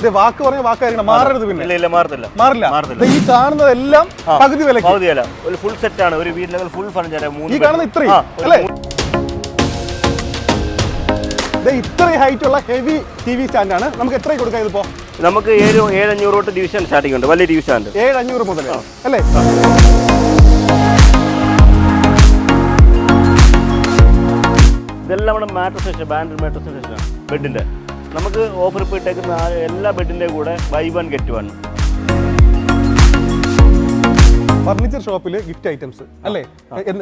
ഇത് വാക്ക് പറഞ്ഞ വാക്കായിരിക്കണം. മാറരുത് പിന്നെ. ഇല്ല ഇല്ല മാറത്തില്ല. മാറില്ല. മാറത്തില്ല. ഈ കാണുന്നതെല്ലാം പകുതി വില പകുതി വില. ഒരു ഫുൾ സെറ്റ് ആണ്. ഒരു വീട്ടിലെ ഫുൾ ഫർണിച്ചർ ഈ കാണുന്ന ഇത്രയും അല്ലേ? ഇത്രയും ഹൈറ്റ് ഉള്ള ഹെവി ടി വി സ്റ്റാൻഡ് ആണ്. നമുക്ക് എത്ര കൊടുക്കാം ഇതിപ്പോ? നമുക്ക് ഏഴ് ഏഴഞ്ഞൂറ് തൊട്ട് ഡിവിഷൻ സ്റ്റാർട്ടിംഗ് ഉണ്ട്. വലിയ ഡിവിഷൻ ഉണ്ട് ഏഴഞ്ഞൂറ് മുതൽ അല്ലേ? ഇതെല്ലാം നമ്മുടെ മാട്രസ് ബാൻഡ് മാട്രസ് ആണ്. ബെഡിന്റെ നമുക്ക് ഓഫർ ഇപ്പോൾ ഇട്ടേക്കുന്ന എല്ലാ ബെഡിന്റെ കൂടെ buy one get one furniture ഷോപ്പിൽ ഗിഫ്റ്റ് ഐറ്റംസ് അല്ലേ?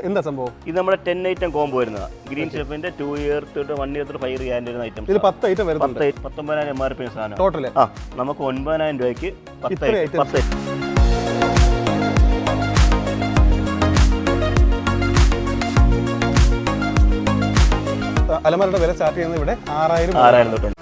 എന്താ സംഭവം? ഇത് നമ്മുടെ ടെൻ ഐറ്റം കോംബോ വരുന്നതാണ് ഗ്രീൻ ഷെഫിന്റെ ടു ഇയർ തൊട്ട് വൺ ഇയർ തൊട്ട് ഫൈവ് ഇയർ വരുന്ന ഐറ്റംസ് ഇതിൽ പത്ത് ഐറ്റം വരുന്നത് പത്ത് പത്തൊമ്പതിനായിരം എം ആർ പി സാധനം. ടോട്ടൽ ആ നമുക്ക് ഒൻപതിനായിരം രൂപയ്ക്ക് പത്ത് ഐറ്റം പത്ത്. അലമാരയുടെ വില സ്റ്റാർട്ട് ചെയ്യുന്നത് ഇവിടെ ആറായിരം ആറായിരം തൊട്ടുണ്ട്.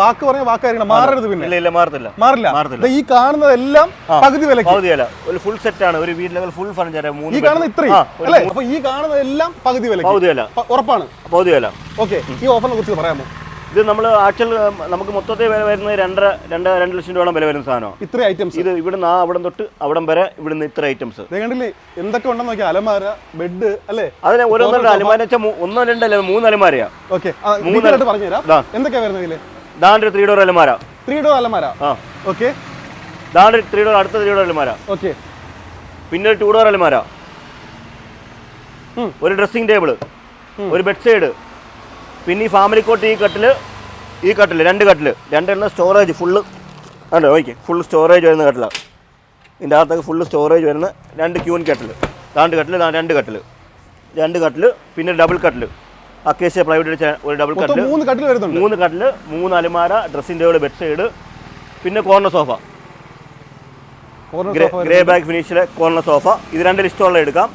വാക്ക് പറഞ്ഞ വാക്കായിരിക്കണം. മാറരുത് പിന്നെ. ഇല്ല ഇല്ല മാറത്തില്ല. മാറില്ല. മാറത്തില്ല. ഈ കാണുന്നതെല്ലാം പകുതി വില പകുതി വില ഒരു ഫുൾ സെറ്റ് ആണ്. ഒരു വീട്ടിലെ ഫുൾ ഫർണിച്ചർ ഈ കാണുന്ന ഇത്രയും അല്ലേ? അപ്പൊ ഈ കാണുന്നതെല്ലാം പകുതി വില പകുതി വില ഉറപ്പാണ്. പകുതി വില ഓക്കെ ഈ ഓഫറിനെ കുറിച്ച് പറയാമോ? ഇത് നമ്മൾ ആക്ച്വൽ നമുക്ക് മൊത്തത്തിൽ വില വരുന്നത് രണ്ടര രണ്ട് രണ്ട് ലക്ഷം രൂപയോളം വില വരുന്ന സാധനമാണ്. ഇത്ര ഐറ്റംസ് ഇത് ഇവിടുന്ന് ആ അവിടം തൊട്ട് അവിടം വരെ ഇവിടുന്ന് ഇത്ര ഐറ്റംസ് കണ്ടില്ലേ? എന്തൊക്കെ ഉണ്ടെന്ന് നോക്കിയാൽ അലമാര ബെഡ് അല്ലേ? അതിന് ഓരോന്നും അലമാര വെച്ചാൽ ഒന്നോ രണ്ടല്ല മൂന്ന് അലമാരയാ ഓക്കെ മൂന്ന് ഡീറ്റെയിൽ ആയിട്ട് പറഞ്ഞുതരാം. എന്തൊക്കെയാ വരുന്നത് ഇതിൽ? ദാണ്ട് ത്രീ ഡോർ അലമാര. ത്രീ ഡോർ അലമാര. ആ. ഓക്കെ. ദാണ്ട് ത്രീ ഡോർ അടുത്ത ത്രീ ഡോർ അലമാര. ഓക്കെ. പിന്നെ ഒരു ടൂ ഡോർ അലമാര. ഒരു ഡ്രസ്സിംഗ് ടേബിൾ ഒരു ബെഡ് സൈഡ് പിന്നെ ഈ ഫാമിലി കോട്ട് ഈ കട്ടിൽ ഈ കട്ടിൽ രണ്ട് കട്ടിൽ രണ്ടെണ്ണം സ്റ്റോറേജ് ഫുള്ള് ഉണ്ട് ഓക്കെ ഫുൾ സ്റ്റോറേജ് വരുന്ന കട്ടിലാണ് ഇതിന്റെ അകത്തൊക്കെ ഫുള്ള് സ്റ്റോറേജ് വരുന്ന രണ്ട് ക്യൂൻ കട്ടിൽ താണ്ട് കട്ടിൽ രണ്ട് കട്ടിൽ രണ്ട് കട്ടിൽ പിന്നെ ഡബിൾ കട്ടിൽ അക്കേഷ്യ പ്ലൈവുഡ് ഒരു ഡബിൾ കട്ടിൽ കട്ടിൽ മൂന്ന് കട്ടിൽ വരുന്നുണ്ട്. മൂന്ന് കട്ടിൽ മൂന്ന് അലമാര ഡ്രസ്സിംഗ് ടേബിൾ ബെഡ് പിന്നെ കോർണർ സോഫ ഗ്രേ ബാക്ക് ഫിനിഷിലെ കോർണർ സോഫ ഇത് രണ്ട് ലിസ്റ്റോളം എടുക്കാം.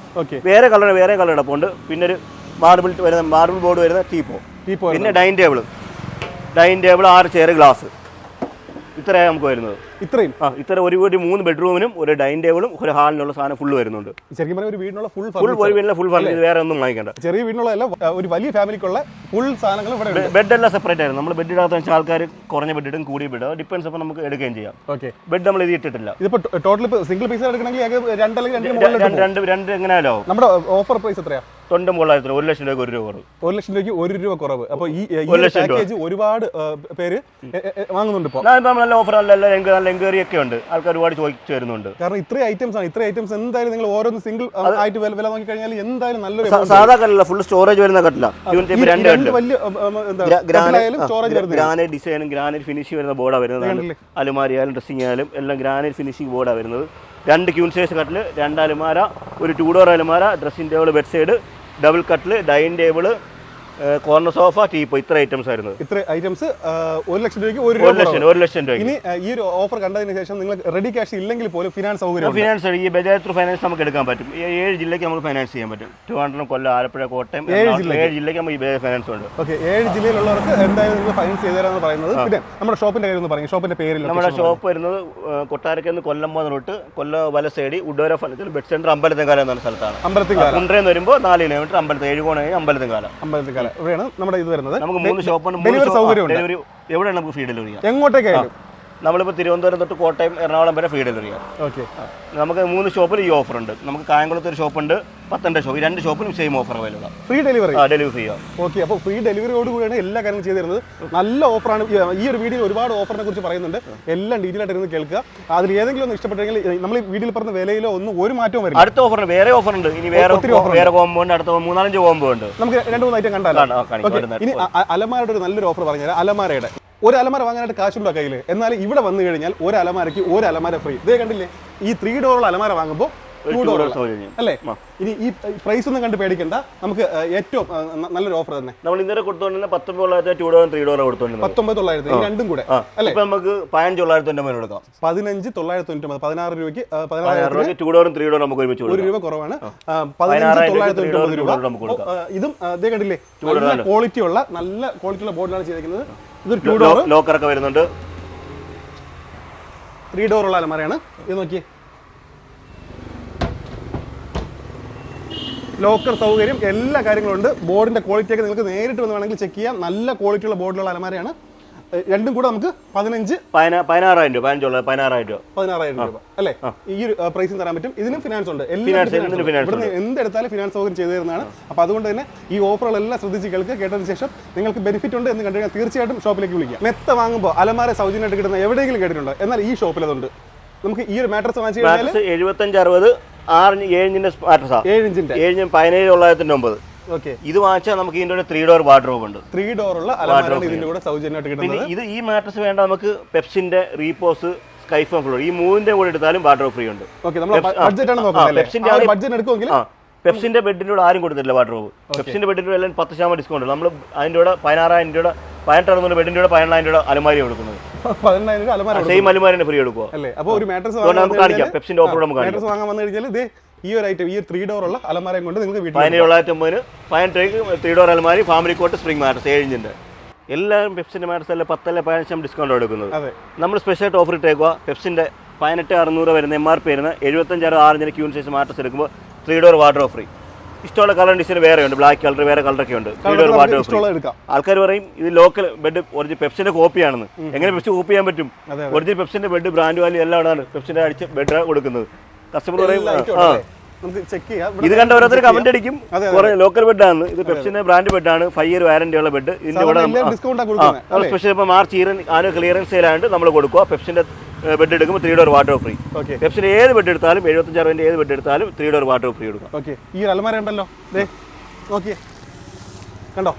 വേറെ കളർ വേറെ കളർ എടുപ്പുണ്ട് പിന്നെ ഒരു മാർബിൾ വരുന്ന മാർബിൾ ബോർഡ് വരുന്ന ടീപ്പോ ടീപ്പോ പിന്നെ ഡൈനിങ് ടേബിൾ ഡൈനിങ് ടേബിൾ ആറ് ചെയർ ഗ്ലാസ് ഇത്രയാണ് നമുക്ക് വരുന്നത്. ഇത്രയും? ആ ഇത്ര ഒരു ഒരു മൂന്ന് ബെഡ്റൂമിനും ഒരു ഡൈനിങ് ടേബിളും ഒരു ഹാളിനുള്ള സാധനം ഫുള്ള് വരുന്നുണ്ട്. ശരിക്കും പറഞ്ഞാൽ ഒരു വീടിനുള്ള ഫുൾ ഫുൾ ഒരു വീടിനുള്ള ഫുൾ ഫർണിച്ചർ വേറെ ഒന്നും വാങ്ങിക്കണ്ട. ചെറിയ വീടിനുള്ള അല്ല ഒരു വലിയ ഫാമിലിക്കുള്ള ഫുൾ സാധനങ്ങൾ ഇവിടെ ബെഡ് എല്ലാം സെപ്പറേറ്റ് ആയിരുന്നു. നമ്മൾ ബെഡ് ഇടാത്ത വെച്ചാൽ ആൾക്കാർ കുറഞ്ഞ ബെഡ് ഇടും കൂടിയ ബെഡ് ഡിപ്പെൻസ് അപ്പോൾ നമുക്ക് എടുക്കുകയും ചെയ്യാം. ഓക്കെ ബെഡ് നമ്മൾ ഇത് ഇട്ടിട്ടില്ല. ഇതിപ്പോൾ ടോട്ടൽ സിംഗിൾ പീസ് എടുക്കണമെങ്കിൽ രണ്ട് അല്ലെങ്കിൽ രണ്ട് രണ്ട് രണ്ട് എങ്ങനെയാലോ നമ്മുടെ ഓഫർ പ്രൈസ് എത്രയാ? തൊണ്ടും മുകളിലായിരുന്നു ഒരു ലക്ഷം രൂപ ഒരു രൂപ കുറവ്. ഒരു ലക്ഷം രൂപയ്ക്ക് ഒരു രൂപ കുറവ്. അപ്പൊ ഈ ഒരു ലക്ഷം പാക്കേജ് ഒരുപാട് പേര് വാങ്ങുന്നുണ്ട് ഇപ്പൊ. ഞാൻ നല്ല ഓഫർ നല്ല നല്ല എൻക്വയറി നല്ല എൻക്വയറി ഒക്കെ ഉണ്ട്. ആൾക്കാർ ഒരുപാട് ചോദിച്ചു വരുന്നുണ്ട്. കാരണം ഇത്രയും ഐറ്റംസ് ആണ് ഇത്രയും ഐറ്റംസ് എന്തായാലും നിങ്ങൾ ഓരോന്ന് സിംഗിൾ ആയിട്ട് വില വില നോക്കി കഴിഞ്ഞാൽ എന്തായാലും നല്ലൊരു സാധാ കല്ലല്ല ഫുൾ സ്റ്റോറേജ് വരുന്ന കട്ടില്ല രണ്ട് ഗ്രാനൈറ്റ് ഡിസൈനും ഗ്രാനൈറ്റ് ഫിനിഷിംഗ് വരുന്ന ബോർഡാണ് വരുന്നത്? അലുമാരി ആയാലും ഡ്രസ്സിംഗ് ആയാലും എല്ലാം ഗ്രാനൈറ്റ് ഫിനിഷിംഗ് ബോർഡാണ് വരുന്നത്. രണ്ട് ക്യൂൺ സൈസ് കട്ടിൽ രണ്ട് അലുമാര ഒരു two door അലുമാര dressing table bed side double കട്ടിൽ dining table corner sofa teapoy ഇത്ര ഐറ്റംസ് ആയിരുന്നു. ഇത്ര ഐറ്റംസ് ഒരു ലക്ഷം രൂപയ്ക്ക് ഒരു ലക്ഷം. ഒരു ലക്ഷം രൂപ ഇനി ഈ ഒരു ഓഫർ കണ്ടതിന് ശേഷം നിങ്ങൾ റെഡി ക്യാഷ് ഇല്ലെങ്കിൽ പോലും ഫിനാൻസ് സൗകര്യം ഫിനാൻസ് ഈ ബജാജ് ത്രൂ ഫൈനാൻസ് നമുക്ക് എടുക്കാൻ പറ്റും. ഈ ഏഴ് ജില്ലയ്ക്ക് നമുക്ക് ഫൈനാൻസ് ചെയ്യാൻ പറ്റും. ട്രിവാൻഡ്രം കൊല്ലം ആലപ്പുഴ കോട്ടയം ഏഴ് ജില്ലയ്ക്ക്? നമുക്ക് ഈ ബജാജ് ഫൈനാൻസ് ഉണ്ട്. ഓക്കെ ഏഴ് ജില്ലയിലുള്ളവർക്ക് എന്തായാലും നിങ്ങൾ ഫൈനാൻസ് ചെയ്തു തരാമെന്ന് പറയുന്നത് പിന്നെ നമ്മുടെ ഷോപ്പിന്റെ കാര്യം ഒന്ന് പറയും. ഷോപ്പിന്റെ പേരിൽ നമ്മുടെ ഷോപ്പ് വരുന്നത് കൊട്ടാരക്കന്ന് കൊല്ലം പോകുന്ന റൂട്ട് കൊല്ലം വലസൈഡി ഉഡോര ഫലത്തിൽ ബെഡ് സെന്റർ അമ്പലത്തിൻകാല എന്ന സ്ഥലത്താണ്. അമ്പലത്തിങ്കാല കുണ്ടരെന്ന് വരുമ്പോൾ നാല് കിലോമീറ്റർ അമ്പലത്തിൽ ഏഴുകോണ അമ്പലത്തിൻകാല. അമ്പലത്തിങ്കാല ഇവിടെയാണ് നമ്മുടെ ഇത് വരുന്നത്. നമുക്ക് മൂന്ന് ഷോപ്പുണ്ട് ഡെലിവറി സൗകര്യമുണ്ട്. ഡെലിവറി എവിടെയാണ് നമുക്ക് ഫ്രീ ഡെലിവറി എങ്ങോട്ടേക്കായാലും. നമ്മളിപ്പോൾ തിരുവനന്തപുരം തൊട്ട് കോട്ടയം എറണാകുളം വരെ ഫ്രീ ഡെലിവറി ചെയ്യാം. ഓക്കെ നമുക്ക് മൂന്ന് ഷോപ്പിൽ ഈ ഓഫർ ഉണ്ട്. നമുക്ക് കായംകുളത്ത് ഒരു ഷോപ്പുണ്ട് പത്തന്റെ ഷോപ്പ് രണ്ട് ഷോപ്പിനും same offer available free delivery ആ ഡെലിവറി ചെയ്യാം ഓക്കെ അപ്പോൾ ഫ്രീ ഡെലിവറിയോട് കൂടിയാണ് എല്ലാ കാര്യങ്ങളും ചെയ്തു തരുന്നത്. നല്ല ഓഫറാണ് ഈ ഒരു വീഡിയോയിൽ ഒരുപാട് ഓഫറിനെ കുറിച്ച് പറയുന്നുണ്ട്. എല്ലാം ഡീറ്റെയിൽ ആയിട്ട് ഇരുന്ന് കേൾക്കുക. അതിൽ ഏതെങ്കിലും ഒന്ന് ഇഷ്ടപ്പെട്ടെങ്കിൽ നമ്മൾ ഈ വീഡിയോയിൽ പറഞ്ഞ വിലയിലോ ഒന്നും ഒരു മാറ്റവും വരും അടുത്ത ഓഫർ വേറെ ഓഫർ ഉണ്ട്. ഇനി വേറെ ഒത്തിരി ഓഫർ വേറെ കോമ്പോ ഉണ്ട്. അടുത്ത മൂന്നാലഞ്ച് കോമ്പോ ഉണ്ട്. നമുക്ക് രണ്ട് മൂന്ന് ഐറ്റം കണ്ടാലോ? ഇനി അലമാരയുടെ ഒരു നല്ലൊരു ഓഫർ പറഞ്ഞുതരാം അലമാരയുടെ. ഒരു അലമാര വാങ്ങാനായിട്ട് കാശുണ്ടോ കയ്യിൽ എന്നാൽ ഇവിടെ വന്നു കഴിഞ്ഞാൽ ഒരു അലമാരയ്ക്ക് ഒരു അലമാര ഫ്രീ ഇതേ കണ്ടില്ലേ? ഈ ത്രീ ഡോറുള്ള അലമാര വാങ്ങുമ്പോൾ ടൂ ഡോർ അല്ലേ? ഇനി ഈ പ്രൈസ് ഒന്നും കണ്ട് പേടിക്കണ്ട. നമുക്ക് ഏറ്റവും നല്ലൊരു ഓഫർ തന്നെ. നമ്മൾ ഇന്നലെ കൊടുത്തോണ്ടിരുന്ന പത്തൊമ്പത് തൊള്ളായിരത്തി ടൂ ഡോറും ത്രീ ഡോറും കൊടുത്തോണ്ടിരുന്നത്. പത്തൊമ്പത് തൊള്ളായിരത്തി രണ്ടും കൂടെ. അല്ലേ? നമുക്ക് പതിനഞ്ച് തൊള്ളായിരത്തി തൊണ്ണൂറ് കൊടുക്കാം. പതിനഞ്ച് തൊള്ളായിരത്തി തൊണ്ണൂറ്റി പതിനാറ് രൂപയ്ക്ക് പതിനാറ് രൂപയ്ക്ക് ടൂ ഡോറും ത്രീ ഡോറും നമുക്ക് ഒരുമിച്ച് ഒരു രൂപ കുറവാണ്. പതിനഞ്ച് തൊള്ളായിരത്തി രൂപ. ഇതും അതേ കണ്ടില്ലേ? നല്ല ക്വാളിറ്റി ഉള്ള നല്ല ക്വാളിറ്റി ഉള്ള ബോർഡിലാണ് ചെയ്തിരിക്കുന്നത് ഇതൊരു ടൂ ഡോർ ലോക്കറൊക്കെ വരുന്നുണ്ട്. ത്രീ ഡോർ ഉള്ള അലമാരയാണ്. ഇത് നോക്കിയേ. ലോക്കർ സൗകര്യം എല്ലാ കാര്യങ്ങളും ഉണ്ട് ബോർഡിന്റെ ക്വാളിറ്റി ഒക്കെ നിങ്ങൾക്ക് നേരിട്ട് വന്ന് വേണമെങ്കിൽ ചെക്ക് ചെയ്യാം. നല്ല ക്വാളിറ്റിയുള്ള ബോർഡിലുള്ള അലമാരയാണ്. രണ്ടും കൂടെ നമുക്ക് പതിനഞ്ച് പതിനാ പതിനാറായിരം രൂപ പതിനഞ്ചോളം പതിനാറായിരം രൂപ. പതിനാറായിരം രൂപ. അല്ലേ? ഈ ഒരു പ്രൈസിന് തരാൻ പറ്റും. ഇതിനും ഫിനാൻസ് ഉണ്ട്. ഇവിടുന്ന് എന്തെടുത്താലും ഫിനാൻസ് സൗകര്യം ചെയ്തു തരുന്നതാണ്. അപ്പോൾ അതുകൊണ്ട് തന്നെ ഈ ഓഫറുകളെല്ലാം ശ്രദ്ധിച്ച് കേൾക്കുക. കേട്ടതിന് ശേഷം നിങ്ങൾക്ക് ബെനിഫിറ്റ് ഉണ്ട് എന്ന് കണ്ടു കഴിഞ്ഞാൽ തീർച്ചയായിട്ടും ഷോപ്പിലേക്ക് വിളിക്കുക മെത്ത വാങ്ങുമ്പോൾ അലമാര സൗജന്യമായിട്ട് കിട്ടുന്ന എവിടെയെങ്കിലും കേട്ടിട്ടുണ്ടോ? എന്നാൽ ഈ ഷോപ്പിൽ അതുണ്ട്. നമുക്ക് ഈ ഒരു മാട്രസ് വാങ്ങിച്ചു കഴിഞ്ഞാൽ എഴുപത്തഞ്ച് അറുപത് ആറിന് ഏഴിഞ്ചിന്റെ മാട്രസാ ഏഴ് ഇഞ്ചിന്റെ ഏഴിന് പതിനേഴ് തൊള്ളായിരത്തി ഒമ്പത്. ഓക്കെ. ഇത് വാങ്ങിച്ചാൽ നമുക്ക് ഇതിന്റെ ഒരു ത്രീ ഡോർ വാർഡ്രോബ് ഉണ്ട്. ത്രീ ഡോർ ഉള്ള അലമാരാണ് ഇതിന്റെ കൂടെ സൗജന്യമായിട്ട് പിന്നെ കിട്ടുന്നത് ഇത് ഈ മാട്രസ് വേണ്ട നമുക്ക് പെപ്സിന്റെ റീപോസ് സ്കൈഫോൺ ഫ്ലോർ ഈ മൂന്നിന്റെ കൂടെ എടുത്താലും വാർഡ്രോബ് ഫ്രീ ഉണ്ട്. പെപ്സിന്റെ ബെഡിന്റെ കൂടെ ആരും കൊടുത്തില്ല വാർഡ്രോബ് പെപ്സിന്റെ ബെഡിന്റെ കൂടെ എല്ലാം പത്ത് ശതമാനം ഡിസ്കൗണ്ട് നമ്മൾ അതിന്റെ കൂടെ പതിനാറായിരം രൂപ പതിനെട്ടായിരം ബെഡിന്റെ കൂടെ പതിനെണ്ണായിരം രൂപ അലമാരി കൊടുക്കുന്നത്. പതിനെണ്ണായിരം രൂപ അലമാര സെയിം അലമാരിനെ ഫ്രീ എടുക്കുക അല്ലേ അപ്പോൾ ഒരു മാട്രസ് നമുക്ക് കാണിക്കാം. പെപ്സിന്റെ ഓഫർ നമുക്ക് മാട്രസ് വാങ്ങാൻ വന്നു കഴിഞ്ഞാൽ ഇത് ഈ ഒരു ഐറ്റം ഈ ത്രീ ഡോർ ഉള്ള അലമാരയും കൊണ്ട് നിങ്ങൾക്ക് വീട്ടിൽ പതിനേഴ് തൊള്ളായിരത്തി ഒമ്പതിന് പതിനെട്ട് ത്രീ ഡോർ അലമാരി ഫാമിലി കോട്ട് സ്പ്രിംഗ് മാട്രസ് ഏഴിഞ്ചിന്റെ എല്ലാവരും പെപ്സിന്റെ മാട്രസ് അല്ല പത്തല്ല പതിനഞ്ച് ഡിസ്കൗണ്ട് എടുക്കുന്നത്. നമ്മൾ സ്പെഷ്യലായിട്ട് ഓഫർ ഇട്ടേക്കുക പെപ്സിന്റെ പതിനെട്ട് അറുന്നൂറ് വരുന്ന എം ആർ പി വരുന്ന എഴുപത്തഞ്ച് ആറ് ആറിഞ്ചിന് ക്യൂൺ സൈസ് മാട്രസ് എടുക്കുമ്പോൾ three door water of free ഇഷ്ടമുള്ള കളർ ഡിസൈൻ വേറെ ഉണ്ട്. ബ്ലാക്ക് കളർ വേറെ കളർ ഒക്കെ ഉണ്ട്. ഒരുപാട് ആൾക്കാർ പറയും ഇത് ലോക്കൽ ബെഡ് ഒറിജിനൽ പെപ്സിന്റെ കോപ്പിയാണെന്ന് എങ്ങനെ പെപ്സി കോപ്പി ചെയ്യാൻ പറ്റും? ഒറിജിനൽ പെപ്സിന്റെ ബെഡ് ബ്രാൻഡ് വാല്യൂ എല്ലാം ആണ് പെപ്സിന്റെ അടിച്ച് ബെഡ് കൊടുക്കുന്നത്. കസ്റ്റമർ പറയും ആ ഇത് കണ്ട ഓരോരുത്തർ കമന്റ് അടിക്കും. കുറേ ലോക്കൽ ബെഡാണ് ഇത് പെപ്സിന്റെ ബ്രാൻഡ് ബെഡ് ആണ്. ഫൈവ് ഇയർ വാരന്റി ഉള്ള ബെഡ് ഇതിന്റെ കൂടെ സ്പെഷ്യൽ ഇപ്പൊ മാർച്ച് ഇയർ ആന ക്ലിയറൻസ് ആയിട്ട് നമ്മൾ കൊടുക്കുക. പെപ്സിന്റെ ബെഡ് എടുക്കുമ്പോൾ three door wardrobe free okay പെപ്സിന്റെ ഏത് ബെഡ് എടുത്താലും എഴുപത്തഞ്ച് അറുപതിന്റെ ഏത് ബെഡ് എടുത്താലും ത്രീ ഡോർ വാട്ടർ ഫ്രീ എടുക്കും. ഓക്കെ ഈ ഒരു അലമാര ഉണ്ടല്ലോ. ദേ നോക്കിയേ. കണ്ടോ?